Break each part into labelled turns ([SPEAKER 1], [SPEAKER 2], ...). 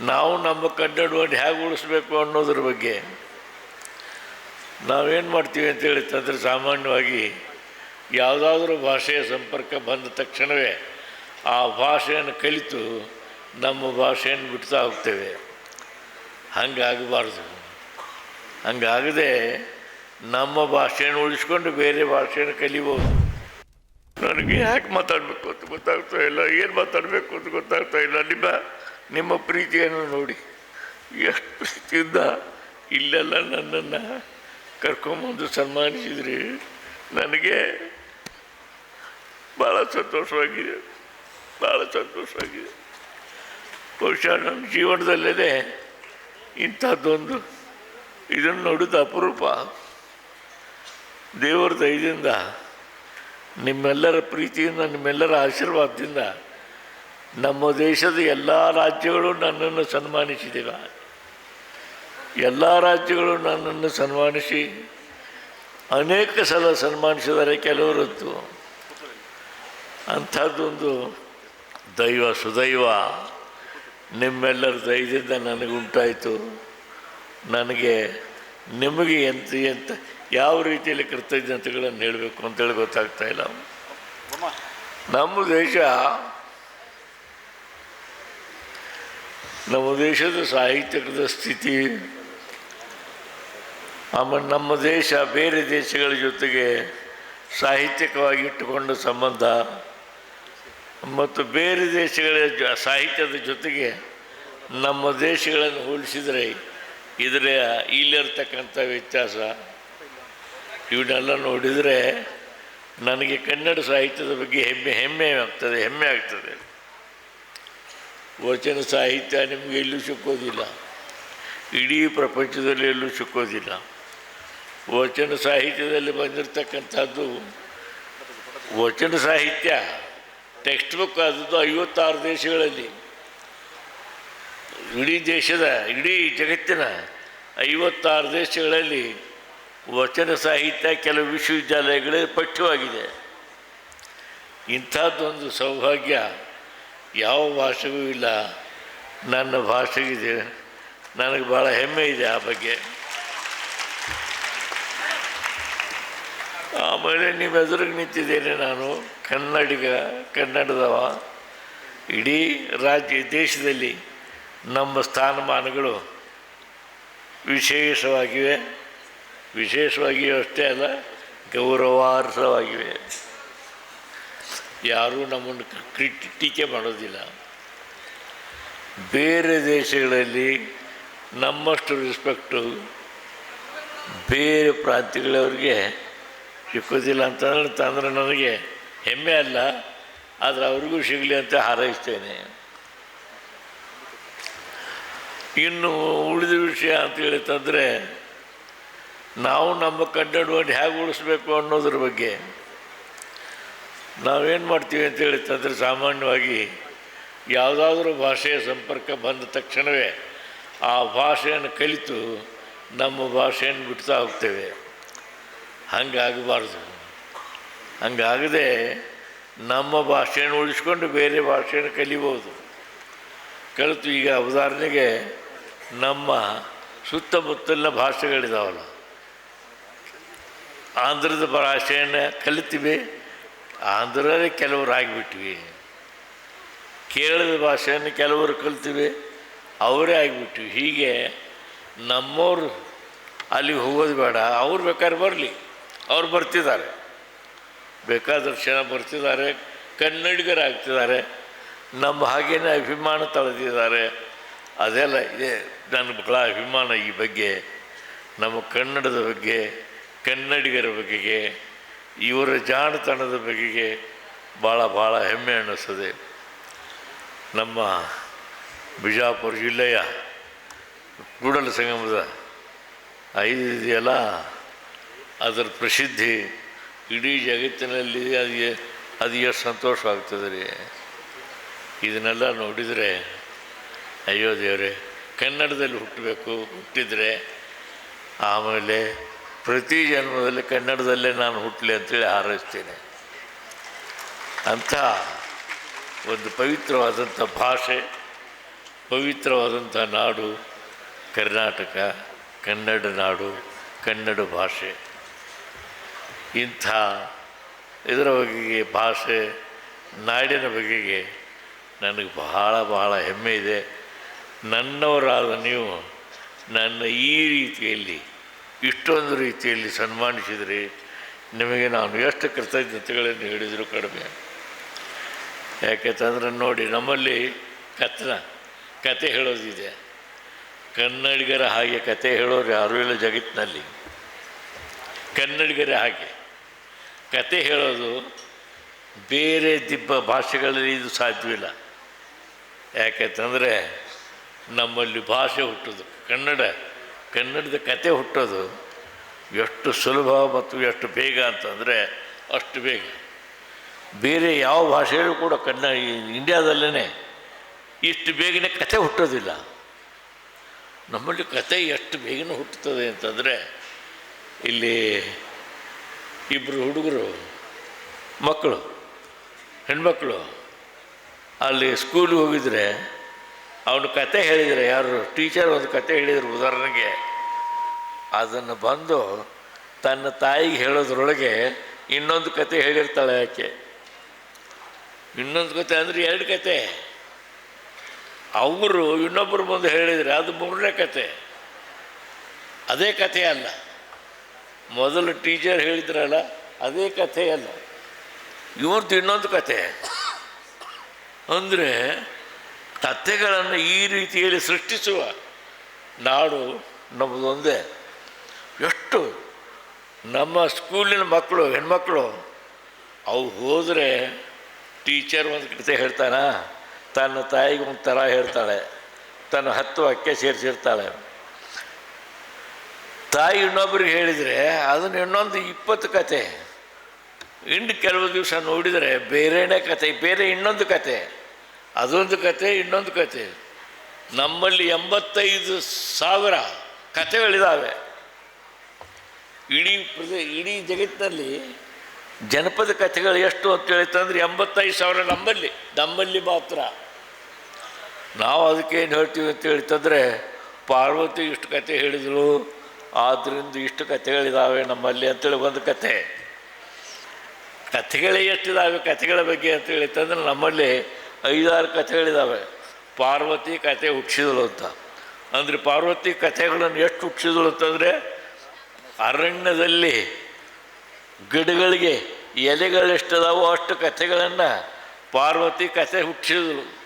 [SPEAKER 1] ನಾವು ನಮ್ಮ ಕನ್ನಡವನ್ನು ಹೇಗೆ ಉಳಿಸ್ಬೇಕು ಅನ್ನೋದ್ರ ಬಗ್ಗೆ ನಾವೇನು ಮಾಡ್ತೀವಿ ಅಂತೇಳಿ ತಂದರೆ ಸಾಮಾನ್ಯವಾಗಿ ಯಾವುದಾದ್ರೂ ಭಾಷೆಯ ಸಂಪರ್ಕ ಬಂದ ತಕ್ಷಣವೇ ಆ ಭಾಷೆಯನ್ನು ಕಲಿತು ನಮ್ಮ ಭಾಷೆಯನ್ನು ಬಿಡ್ತಾ ಹೋಗ್ತೇವೆ. ಹಂಗಾಗಬಾರ್ದು. ಹಂಗಾಗದೆ ನಮ್ಮ ಭಾಷೆಯನ್ನು ಉಳಿಸ್ಕೊಂಡು ಬೇರೆ ಭಾಷೆಯನ್ನು ಕಲಿಬೋದು. ನನಗೆ ಯಾಕೆ ಮಾತಾಡಬೇಕು ಅಂತ ಗೊತ್ತಾಗ್ತಾ ಇಲ್ಲ, ಏನು ಮಾತಾಡಬೇಕು ಅಂತ ಗೊತ್ತಾಗ್ತಾ ಇಲ್ಲ. ನಿಮ್ಮ ನಿಮ್ಮ ಪ್ರೀತಿಯನ್ನು ನೋಡಿ. ಎಷ್ಟು ಪ್ರೀತಿಯಿಂದ ಇಲ್ಲೆಲ್ಲ ನನ್ನನ್ನು ಕರ್ಕೊಂಬಂದು ಸನ್ಮಾನಿಸಿದ್ರಿ. ನನಗೆ ಭಾಳ ಸಂತೋಷವಾಗಿದೆ. ಭಾಳ ಸಂತೋಷವಾಗಿದೆ. ಬಹುಶಃ ನನ್ನ ಜೀವನದಲ್ಲೇ ಇಂಥದ್ದೊಂದು ಇದನ್ನು ನೋಡಿದ ಅಪರೂಪ. ದೇವರ ದಯದಿಂದ ನಿಮ್ಮೆಲ್ಲರ ಪ್ರೀತಿಯಿಂದ, ನಿಮ್ಮೆಲ್ಲರ ಆಶೀರ್ವಾದದಿಂದ ನಮ್ಮ ದೇಶದ ಎಲ್ಲ ರಾಜ್ಯಗಳು ನನ್ನನ್ನು ಸನ್ಮಾನಿಸಿದಿಲ್ಲ ಎಲ್ಲ ರಾಜ್ಯಗಳು ನನ್ನನ್ನು ಸನ್ಮಾನಿಸಿ, ಅನೇಕ ಸಲ ಸನ್ಮಾನಿಸಿದರೆ ಕೆಲವರದ್ದು ಅಂಥದ್ದೊಂದು ದೈವ ಸುದೈವ, ನಿಮ್ಮೆಲ್ಲರ ದಯದಿಂದ ನನಗುಂಟಾಯಿತು. ನನಗೆ ನಿಮಗೆ ಎಂತ ಎಂತ, ಯಾವ ರೀತಿಯಲ್ಲಿ ಕೃತಜ್ಞತೆಗಳನ್ನು ಹೇಳಬೇಕು ಅಂತೇಳಿ ಗೊತ್ತಾಗ್ತಾ ಇಲ್ಲ. ನಮ್ಮ ದೇಶ ನಮ್ಮ ದೇಶದ ಸಾಹಿತ್ಯದ ಸ್ಥಿತಿ ಆಮೇಲೆ ನಮ್ಮ ದೇಶ ಬೇರೆ ದೇಶಗಳ ಜೊತೆಗೆ ಸಾಹಿತ್ಯಕವಾಗಿ ಇಟ್ಟುಕೊಂಡ ಸಂಬಂಧ, ಮತ್ತು ಬೇರೆ ದೇಶಗಳ ಸಾಹಿತ್ಯದ ಜೊತೆಗೆ ನಮ್ಮ ದೇಶಗಳನ್ನು ಹೋಲಿಸಿದರೆ ಇದರ ಇಲ್ಲಿರ್ತಕ್ಕಂಥ ವ್ಯತ್ಯಾಸ. ಇವನ್ನೆಲ್ಲ ನೋಡಿದರೆ ನನಗೆ ಕನ್ನಡ ಸಾಹಿತ್ಯದ ಬಗ್ಗೆ ಹೆಮ್ಮೆ ಹೆಮ್ಮೆ ಆಗ್ತದೆ ಹೆಮ್ಮೆ ಆಗ್ತದೆ. ವಚನ ಸಾಹಿತ್ಯ ನಿಮಗೆ ಎಲ್ಲೂ ಸಿಕ್ಕೋದಿಲ್ಲ. ಇಡೀ ಪ್ರಪಂಚದಲ್ಲಿ ಎಲ್ಲೂ ಸಿಕ್ಕೋದಿಲ್ಲ. ವಚನ ಸಾಹಿತ್ಯದಲ್ಲಿ ಬಂದಿರತಕ್ಕಂಥದ್ದು ವಚನ ಸಾಹಿತ್ಯ ಟೆಕ್ಸ್ಟ್ ಬುಕ್ ಆದದ್ದು ಐವತ್ತಾರು ದೇಶಗಳಲ್ಲಿ. ಇಡೀ ದೇಶದ, ಇಡೀ ಜಗತ್ತಿನ ಐವತ್ತಾರು ದೇಶಗಳಲ್ಲಿ ವಚನ ಸಾಹಿತ್ಯ ಕೆಲವು ವಿಶ್ವವಿದ್ಯಾಲಯಗಳಲ್ಲಿ ಪಠ್ಯವಾಗಿದೆ. ಇಂಥದ್ದೊಂದು ಸೌಭಾಗ್ಯ ಯಾವ ಭಾಷೆಗೂ ಇಲ್ಲ. ನನ್ನ ಭಾಷೆಗಿದೆ ನನಗೆ ಭಾಳ ಹೆಮ್ಮೆ ಇದೆ ಆ ಬಗ್ಗೆ. ಆಮೇಲೆ ನಿಮ್ಮ ಎದುರಿಗೆ ನಿಂತಿದ್ದೇನೆ ನಾನು. ಕನ್ನಡಿಗ, ಕನ್ನಡದವ. ಇಡೀ ರಾಜ್ಯ ದೇಶದಲ್ಲಿ ನಮ್ಮ ಸ್ಥಾನಮಾನಗಳು ವಿಶೇಷವಾಗಿವೆ. ವಿಶೇಷವಾಗಿಯೂ ಅಷ್ಟೇ ಅಲ್ಲ, ಗೌರವಾರ್ಹವಾಗಿವೆ. ಯಾರೂ ನಮ್ಮನ್ನು ಟೀಕೆ ಮಾಡೋದಿಲ್ಲ. ಬೇರೆ ದೇಶಗಳಲ್ಲಿ ನಮ್ಮಷ್ಟು ರೆಸ್ಪೆಕ್ಟು ಬೇರೆ ಪ್ರಾಂತ್ಯಗಳವ್ರಿಗೆ ಸಿಕ್ಕೋದಿಲ್ಲ ಅಂತಂದ್ರೆ ತಂದ್ರೆ ನನಗೆ ಹೆಮ್ಮೆ ಅಲ್ಲ, ಆದರೆ ಅವ್ರಿಗೂ ಸಿಗಲಿ ಅಂತ ಹಾರೈಸ್ತೇನೆ. ಇನ್ನು ಉಳಿದ ವಿಷಯ ಅಂತ ಹೇಳಿತಂದರೆ ನಾವು ನಮ್ಮ ಕನ್ನಡವನ್ನು ಹೇಗೆ ಉಳಿಸ್ಬೇಕು ಅನ್ನೋದ್ರ ಬಗ್ಗೆ. ನಾವೇನು ಮಾಡ್ತೀವಿ ಅಂತ ಹೇಳಿತಂದರೆ ಸಾಮಾನ್ಯವಾಗಿ ಯಾವುದಾದ್ರೂ ಭಾಷೆಯ ಸಂಪರ್ಕ ಬಂದ ತಕ್ಷಣವೇ ಆ ಭಾಷೆಯನ್ನು ಕಲಿತು ನಮ್ಮ ಭಾಷೆಯನ್ನು ಬಿಡ್ತಾ ಹೋಗ್ತೇವೆ. ಹಂಗಾಗಬಾರ್ದು. ಹಂಗಾಗದೆ ನಮ್ಮ ಭಾಷೆಯನ್ನು ಉಳಿಸ್ಕೊಂಡು ಬೇರೆ ಭಾಷೆಯನ್ನು ಕಲಿಬೋದು. ಕಲಿತು ಈಗ ಉದಾಹರಣೆಗೆ ನಮ್ಮ ಸುತ್ತಮುತ್ತಲಿನ ಭಾಷೆಗಳಿದಾವಲ್ಲ, ಆಂಧ್ರದ ಭಾಷೆಯನ್ನು ಕಲಿತೀವಿ ಆಂಧ್ರದಲ್ಲಿ ಕೆಲವರು ಆಗಿಬಿಟ್ವಿ. ಕೇರಳದ ಭಾಷೆಯನ್ನು ಕೆಲವರು ಕಲ್ತೀವಿ, ಅವರೇ ಆಗಿಬಿಟ್ವಿ. ಹೀಗೆ ನಮ್ಮವರು ಅಲ್ಲಿಗೆ ಹೋಗೋದು ಬೇಡ, ಅವ್ರು ಬೇಕಾದ್ರೆ ಬರಲಿ, ಅವ್ರು ಬರ್ತಿದ್ದಾರೆ. ಬೇಕಾದಷ್ಟು ಜನ ಬರ್ತಿದ್ದಾರೆ, ಕನ್ನಡಿಗರಾಗ್ತಿದ್ದಾರೆ. ನಮ್ಮ ಹಾಗೇನೆ ಅಭಿಮಾನ ತಳೆದಿದ್ದಾರೆ. ಅದೆಲ್ಲ ಇದೆ, ನನ್ನ ಬಹಳ ಅಭಿಮಾನ ಈ ಬಗ್ಗೆ, ನಮ್ಮ ಕನ್ನಡದ ಬಗ್ಗೆ, ಕನ್ನಡಿಗರ ಬಗೆಗೆ. ಇವರ ಜಾಣತನದ ಬಗೆಗೆ ಭಾಳ ಭಾಳ ಹೆಮ್ಮೆ ಅನ್ನಿಸ್ತದೆ. ನಮ್ಮ ಬಿಜಾಪುರ ಜಿಲ್ಲೆಯ ಕೂಡಲ ಸಂಗಮದ ಐದು ಇದೆಯಲ್ಲ, ಅದರ ಪ್ರಸಿದ್ಧಿ ಇಡೀ ಜಗತ್ತಿನಲ್ಲಿ ಅದು ಅದು ಎಷ್ಟು ಸಂತೋಷವಾಗ್ತದೆ ರೀ. ಇದನ್ನೆಲ್ಲ ನೋಡಿದರೆ ಅಯ್ಯೋ ದೇವರೇ ಕನ್ನಡದಲ್ಲಿ ಹುಟ್ಟಬೇಕು, ಹುಟ್ಟಿದರೆ, ಆಮೇಲೆ ಪ್ರತಿ ಜನ್ಮದಲ್ಲಿ ಕನ್ನಡದಲ್ಲೇ ನಾನು ಹುಟ್ಟಲಿ ಅಂತೇಳಿ ಹಾರೈಸ್ತೇನೆ. ಅಂಥ ಒಂದು ಪವಿತ್ರವಾದಂಥ ಭಾಷೆ, ಪವಿತ್ರವಾದಂಥ ನಾಡು, ಕರ್ನಾಟಕ, ಕನ್ನಡ ನಾಡು, ಕನ್ನಡ ಭಾಷೆ. ಇಂಥ ಇದರ ಬಗೆಗೆ ಭಾಷೆ, ನಾಡಿನ ಬಗೆಗೆ ನನಗೆ ಬಹಳ ಬಹಳ ಹೆಮ್ಮೆ ಇದೆ. ನನ್ನವರಾದ ನೀವು ನನ್ನ ಈ ರೀತಿಯಲ್ಲಿ ಇಷ್ಟೊಂದು ರೀತಿಯಲ್ಲಿ ಸನ್ಮಾನಿಸಿದರೆ ನಿಮಗೆ ನಾನು ಎಷ್ಟು ಕೃತಜ್ಞತೆಗಳನ್ನು ಹೇಳಿದರೂ ಕಡಿಮೆ. ಯಾಕೆಂತಂದ್ರೆ ನೋಡಿ, ನಮ್ಮಲ್ಲಿ ಕಥನ, ಕತೆ ಹೇಳೋದಿದೆ. ಕನ್ನಡಿಗರ ಹಾಗೆ ಕತೆ ಹೇಳೋರು ಯಾರೂ ಇಲ್ಲ ಜಗತ್ತಿನಲ್ಲಿ. ಕನ್ನಡಿಗರ ಹಾಗೆ. ಕತೆ ಹೇಳೋದು ಬೇರೆ ದಿಬ್ಬ ಭಾಷೆಗಳಲ್ಲಿ ಇದು ಸಾಧ್ಯವಿಲ್ಲ. ಯಾಕೆಂತಂದರೆ ನಮ್ಮಲ್ಲಿ ಭಾಷೆ ಹುಟ್ಟೋದು ಕನ್ನಡ. ಕನ್ನಡದ ಕತೆ ಹುಟ್ಟೋದು ಎಷ್ಟು ಸುಲಭ ಮತ್ತು ಎಷ್ಟು ಬೇಗ ಅಂತಂದರೆ ಅಷ್ಟು ಬೇಗ. ಬೇರೆ ಯಾವ ಭಾಷೆಯಲ್ಲೂ ಕೂಡ ಕನ್ನಡ ಇಂಡಿಯಾದಲ್ಲೇ ಇಷ್ಟು ಬೇಗನೆ ಕತೆ ಹುಟ್ಟೋದಿಲ್ಲ. ನಮ್ಮಲ್ಲಿ ಕತೆ ಎಷ್ಟು ಬೇಗನೆ ಹುಟ್ಟುತ್ತದೆ ಅಂತಂದರೆ ಇಲ್ಲಿ ಇಬ್ಬರು ಹುಡುಗರು, ಮಕ್ಕಳು, ಹೆಣ್ಮಕ್ಳು, ಅಲ್ಲಿ ಸ್ಕೂಲಿಗೆ ಹೋಗಿದ್ರೆ ಅವನು ಕತೆ ಹೇಳಿದರೆ, ಯಾರು? ಟೀಚರ್ ಒಂದು ಕತೆ ಹೇಳಿದರು ಉದಾಹರಣೆಗೆ. ಅದನ್ನು ಬಂದು ತನ್ನ ತಾಯಿಗೆ ಹೇಳೋದ್ರೊಳಗೆ ಇನ್ನೊಂದು ಕತೆ ಹೇಳಿರ್ತಾಳೆ ಯಾಕೆ ಇನ್ನೊಂದು ಕತೆ ಅಂದರೆ ಎರಡು ಕತೆ. ಅವರು ಇನ್ನೊಬ್ಬರು ಬಂದು ಹೇಳಿದರೆ ಅದು ಮೂರನೇ ಕತೆ. ಅದೇ ಕಥೆ ಅಲ್ಲ. ಮೊದಲು ಟೀಚರ್ ಹೇಳಿದ್ರಲ್ಲ, ಅದೇ ಕಥೆ ಅಲ್ಲ. ಇವ್ರದ್ದು ಇನ್ನೊಂದು ಕತೆ. ಅಂದರೆ ಕಥೆಗಳನ್ನು ಈ ರೀತಿಯಲ್ಲಿ ಸೃಷ್ಟಿಸುವ ನಾಡು ನಮ್ಮದೊಂದೇ ಎಷ್ಟು ನಮ್ಮ ಸ್ಕೂಲಿನ ಮಕ್ಕಳು, ಹೆಣ್ಮಕ್ಳು, ಅವು ಹೋದರೆ ಟೀಚರ್ ಒಂದು ಕತೆ ಹೇಳ್ತಾನ? ತನ್ನ ತಾಯಿಗೆ ಒಂದು ಥರ ಹೇಳ್ತಾಳೆ. ತನ್ನ ಹತ್ತು ಅಕ್ಕೆ ಸೇರಿಸಿರ್ತಾಳೆ. ತಾಯಿ ಇನ್ನೊಬ್ರಿಗೆ ಹೇಳಿದರೆ ಅದನ್ನು ಇನ್ನೊಂದು ಇಪ್ಪತ್ತು ಕತೆ. ಇನ್ನು ಕೆಲವು ದಿವಸ ನೋಡಿದರೆ ಬೇರೆನೇ ಕತೆ, ಬೇರೆ ಇನ್ನೊಂದು ಕತೆ. ಅದೊಂದು ಕತೆ, ಇನ್ನೊಂದು ಕತೆ. ನಮ್ಮಲ್ಲಿ ಎಂಬತ್ತೈದು ಸಾವಿರ ಕಥೆಗಳಿದ್ದಾವೆ ಇಡೀ ಪ್ರದೇ ಇಡೀ ಜಗತ್ತಿನಲ್ಲಿ ಜನಪದ ಕಥೆಗಳು ಎಷ್ಟು ಅಂತ ಹೇಳಿತಂದ್ರೆ ಎಂಬತ್ತೈದು ಸಾವಿರ ನಮ್ಮಲ್ಲಿ ನಮ್ಮಲ್ಲಿ ಮಾತ್ರ. ನಾವು ಅದಕ್ಕೆ ಏನು ಹೇಳ್ತೀವಿ ಅಂತ ಹೇಳ್ತಂದರೆ ಪಾರ್ವತಿ ಇಷ್ಟು ಕತೆ ಹೇಳಿದರು ಆದ್ದರಿಂದ ಇಷ್ಟು ಕಥೆಗಳಿದ್ದಾವೆ ನಮ್ಮಲ್ಲಿ ಅಂತೇಳಿ ಒಂದು ಕತೆ. ಕಥೆಗಳೇ ಎಷ್ಟಿದ್ದಾವೆ ಕಥೆಗಳ ಬಗ್ಗೆ ಅಂತ ಹೇಳಿತಂದ್ರೆ ನಮ್ಮಲ್ಲಿ ಐದಾರು ಕಥೆಗಳಿದ್ದಾವೆ ಪಾರ್ವತಿ ಕಥೆ ಹುಟ್ಟಿಸಿದಳು ಅಂತ. ಅಂದರೆ ಪಾರ್ವತಿ ಕಥೆಗಳನ್ನು ಎಷ್ಟು ಹುಟ್ಟಿಸಿದಳು ಅಂತಂದರೆ ಅರಣ್ಯದಲ್ಲಿ ಗಿಡಗಳಿಗೆ ಎಲೆಗಳೆಷ್ಟಿದಾವೋ ಅಷ್ಟು ಕಥೆಗಳನ್ನು ಪಾರ್ವತಿ ಕಥೆ ಹುಟ್ಟಿಸಿದಳು.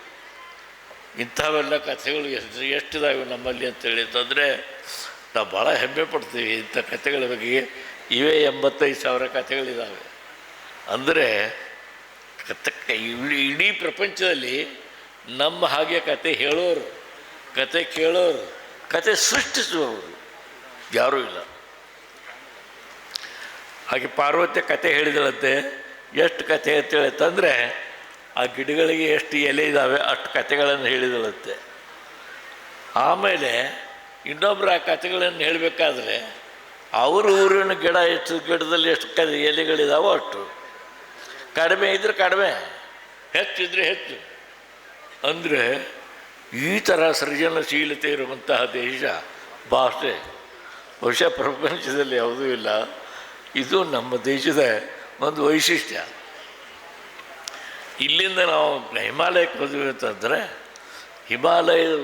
[SPEAKER 1] ಇಂಥವೆಲ್ಲ ಕಥೆಗಳು ಎಷ್ಟು ಎಷ್ಟಿದಾವೆ ನಮ್ಮಲ್ಲಿ ಅಂತೇಳಿ ಅಂತಂದರೆ ನಾವು ಭಾಳ ಹೆಮ್ಮೆ ಪಡ್ತೀವಿ ಇಂಥ ಕಥೆಗಳ ಬಗ್ಗೆ. ಇವೇ ಎಂಬತ್ತೈದು ಸಾವಿರ ಕಥೆಗಳಿದ್ದಾವೆ ಅಂದರೆ ಕತೆ ಇಡೀ ಇಡೀ ಪ್ರಪಂಚದಲ್ಲಿ ನಮ್ಮ ಹಾಗೆ ಕತೆ ಹೇಳೋರು ಕತೆ ಕೇಳೋರು ಕತೆ ಸೃಷ್ಟಿಸುವವರು ಯಾರೂ ಇಲ್ಲ. ಹಾಗೆ ಪಾರ್ವತಿ ಕತೆ ಹೇಳಿದಳಂತೆ, ಎಷ್ಟು ಕತೆ ಅಂತೇಳಿ ತಂದರೆ ಆ ಗಿಡಗಳಿಗೆ ಎಷ್ಟು ಎಲೆ ಇದ್ದಾವೆ ಅಷ್ಟು ಕತೆಗಳನ್ನು ಹೇಳಿದಳಂತೆ. ಆಮೇಲೆ ಇನ್ನೊಬ್ಬರು ಆ ಕತೆಗಳನ್ನು ಹೇಳಬೇಕಾದ್ರೆ, ಅವ್ರ ಊರಿನ ಗಿಡ ಎಷ್ಟು, ಗಿಡದಲ್ಲಿ ಎಷ್ಟು ಕ ಎಲೆಗಳಿದಾವೋ ಅಷ್ಟು ಕಡಿಮೆ ಇದ್ರೆ ಕಡಿಮೆ. ಹೆಚ್ಚಿದ್ರೆ ಹೆಚ್ಚು. ಅಂದರೆ ಈ ಥರ ಸೃಜನಶೀಲತೆ ಇರುವಂತಹ ದೇಶ ಭಾಷೆ ಬಹುಶಃ ಪ್ರಪಂಚದಲ್ಲಿ ಯಾವುದೂ ಇಲ್ಲ. ಇದು ನಮ್ಮ ದೇಶದ ಒಂದು ವೈಶಿಷ್ಟ್ಯ. ಇಲ್ಲಿಂದ ನಾವು ಹಿಮಾಲಯಕ್ಕೆ ಹೋದ್ವಿ ಅಂತಂದರೆ ಹಿಮಾಲಯದ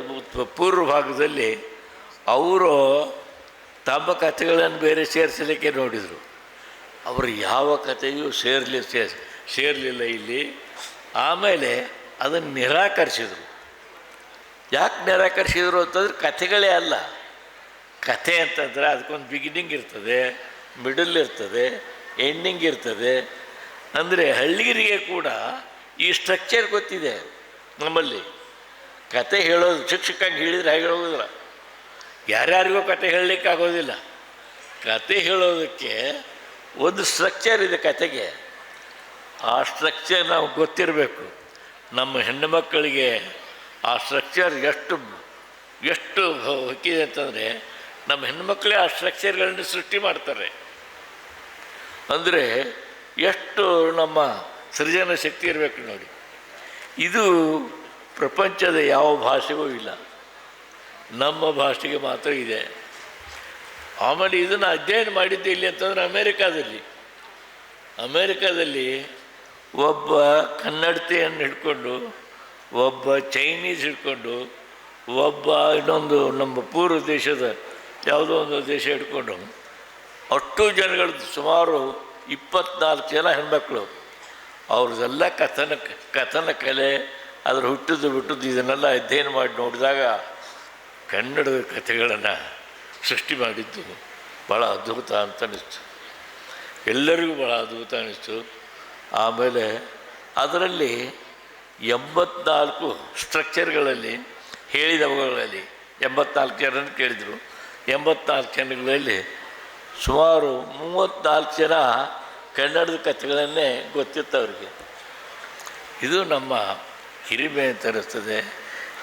[SPEAKER 1] ಪೂರ್ವ ಭಾಗದಲ್ಲಿ ಅವರು ತಮ್ಮ ಕಥೆಗಳನ್ನು ಬೇರೆ ಸೇರಿಸಲಿಕ್ಕೆ ನೋಡಿದರು. ಅವರು ಯಾವ ಕಥೆಯೂ ಸೇರಲಿ ಸೇರ್ ಸೇರಲಿಲ್ಲ ಇಲ್ಲಿ. ಆಮೇಲೆ ಅದನ್ನು ನಿರಾಕರಿಸಿದರು. ಯಾಕೆ ನಿರಾಕರಿಸಿದರು ಅಂತಂದ್ರೆ ಕಥೆಗಳೇ ಅಲ್ಲ. ಕಥೆ ಅಂತಂದ್ರೆ ಅದಕ್ಕೊಂದು ಬಿಗಿನಿಂಗ್ ಇರ್ತದೆ ಮಿಡಲ್ ಇರ್ತದೆ ಎಂಡಿಂಗ್ ಇರ್ತದೆ. ಅಂದರೆ ಹಳ್ಳಿಗರಿಗೆ ಕೂಡ ಈ ಸ್ಟ್ರಕ್ಚರ್ ಗೊತ್ತಿದೆ ನಮ್ಮಲ್ಲಿ. ಕತೆ ಹೇಳೋದು ಶಿಕ್ಷಕಂಗೆ ಹೇಳಿದರೆ ಹಾಗೆ ಹೇಳೋದಿಲ್ಲ ಯಾರ್ಯಾರಿಗೂ ಕತೆ ಹೇಳಲಿಕ್ಕೆ ಆಗೋದಿಲ್ಲ. ಕತೆ ಹೇಳೋದಕ್ಕೆ ಒಂದು ಸ್ಟ್ರಕ್ಚರ್ ಇದೆ ಕತೆಗೆ ಆ ಸ್ಟ್ರಕ್ಚರ್ ನಾವು ಗೊತ್ತಿರಬೇಕು. ನಮ್ಮ ಹೆಣ್ಣು ಮಕ್ಕಳಿಗೆ ಆ ಸ್ಟ್ರಕ್ಚರ್ ಎಷ್ಟು ಎಷ್ಟು ಹೊಕ್ಕಿದೆ ಅಂತಂದರೆ, ನಮ್ಮ ಹೆಣ್ಮಕ್ಳೇ ಆ ಸ್ಟ್ರಕ್ಚರ್ಗಳನ್ನು ಸೃಷ್ಟಿ ಮಾಡ್ತಾರೆ. ಅಂದರೆ ಎಷ್ಟು ನಮ್ಮ ಸೃಜನ ಶಕ್ತಿ ಇರಬೇಕು ನೋಡಿ. ಇದು ಪ್ರಪಂಚದ ಯಾವ ಭಾಷೆಗೂ ಇಲ್ಲ. ನಮ್ಮ ಭಾಷೆಗೆ ಮಾತ್ರ ಇದೆ. ಆಮೇಲೆ ಇದನ್ನು ಅಧ್ಯಯನ ಮಾಡಿದ್ದೆ ಇಲ್ಲಿ ಅಂತಂದರೆ ಅಮೇರಿಕಾದಲ್ಲಿ. ಅಮೇರಿಕಾದಲ್ಲಿ ಒಬ್ಬ ಕನ್ನಡತೆಯನ್ನು ಹಿಡ್ಕೊಂಡು, ಒಬ್ಬ ಚೈನೀಸ್ ಹಿಡ್ಕೊಂಡು, ಒಬ್ಬ ಇನ್ನೊಂದು ನಮ್ಮ ಪೂರ್ವ ದೇಶದ ಯಾವುದೋ ಒಂದು ದೇಶ ಹಿಡ್ಕೊಂಡು, ಅಷ್ಟು ಜನಗಳು ಸುಮಾರು ಇಪ್ಪತ್ನಾಲ್ಕು ಜನ ಹೆಣ್ಮಕ್ಳು. ಅವ್ರದ್ದೆಲ್ಲ ಕಥನ ಕಥನ ಕಲೆ, ಅದ್ರ ಹುಟ್ಟಿದ್ದು ಬಿಟ್ಟದ್ದು ಇದನ್ನೆಲ್ಲ ಅಧ್ಯಯನ ಮಾಡಿ ನೋಡಿದಾಗ ಕನ್ನಡದ ಕಥೆಗಳನ್ನು ಸೃಷ್ಟಿ ಮಾಡಿದ್ದು ಭಾಳ ಅದ್ಭುತ ಅಂತ ಅನ್ನಿಸ್ತು. ಎಲ್ಲರಿಗೂ ಭಾಳ ಅದ್ಭುತ ಅನಿಸ್ತು ಆಮೇಲೆ ಅದರಲ್ಲಿ ಎಂಬತ್ನಾಲ್ಕು ಸ್ಟ್ರಕ್ಚರ್ಗಳಲ್ಲಿ ಹೇಳಿದವುಗಳಲ್ಲಿ, ಎಂಬತ್ನಾಲ್ಕು ಜನರನ್ನು ಕೇಳಿದರು. ಎಂಬತ್ನಾಲ್ಕು ಜನಗಳಲ್ಲಿ ಸುಮಾರು ಮೂವತ್ತ್ನಾಲ್ಕು ಜನ ಕನ್ನಡದ ಕಥೆಗಳನ್ನೇ ಗೊತ್ತಿತ್ತು ಅವರಿಗೆ ಇದು ನಮ್ಮ ಹಿರಿಮೆ ಅಂತ ಅನ್ನಿಸ್ತದೆ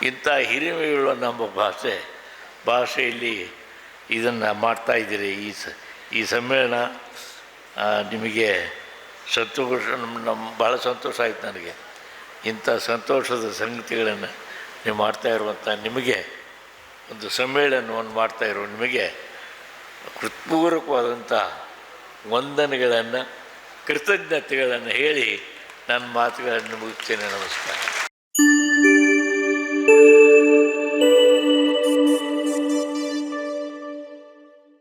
[SPEAKER 1] ಇಂಥ ಹಿರಿಮೆಗಳು ನಮ್ಮ ಭಾಷೆ, ಭಾಷೆಯಲ್ಲಿ ಇದನ್ನು ಮಾಡ್ತಾಯಿದ್ದೀರಿ ಈ ಸ, ಈ ಸಮ್ಮೇಳನ. ನಿಮಗೆ ಸಂತೋಷ ನಮ್ಮ ನಮ್ಮ ಭಾಳ ಸಂತೋಷ ಆಯ್ತು ನನಗೆ. ಇಂಥ ಸಂತೋಷದ ಸಂಗತಿಗಳನ್ನು ನೀವು ಮಾಡ್ತಾ ಇರುವಂಥ ನಿಮಗೆ, ಒಂದು ಸಮ್ಮೇಳನವನ್ನು ಮಾಡ್ತಾ ಇರೋ ನಿಮಗೆ ಹೃತ್ಪೂರ್ವಕವಾದಂಥ ವಂದನೆಗಳನ್ನು, ಕೃತಜ್ಞತೆಗಳನ್ನು ಹೇಳಿ ನನ್ನ ಮಾತುಗಳನ್ನು ಮುಗಿಸ್ತೇನೆ. ನಮಸ್ಕಾರ.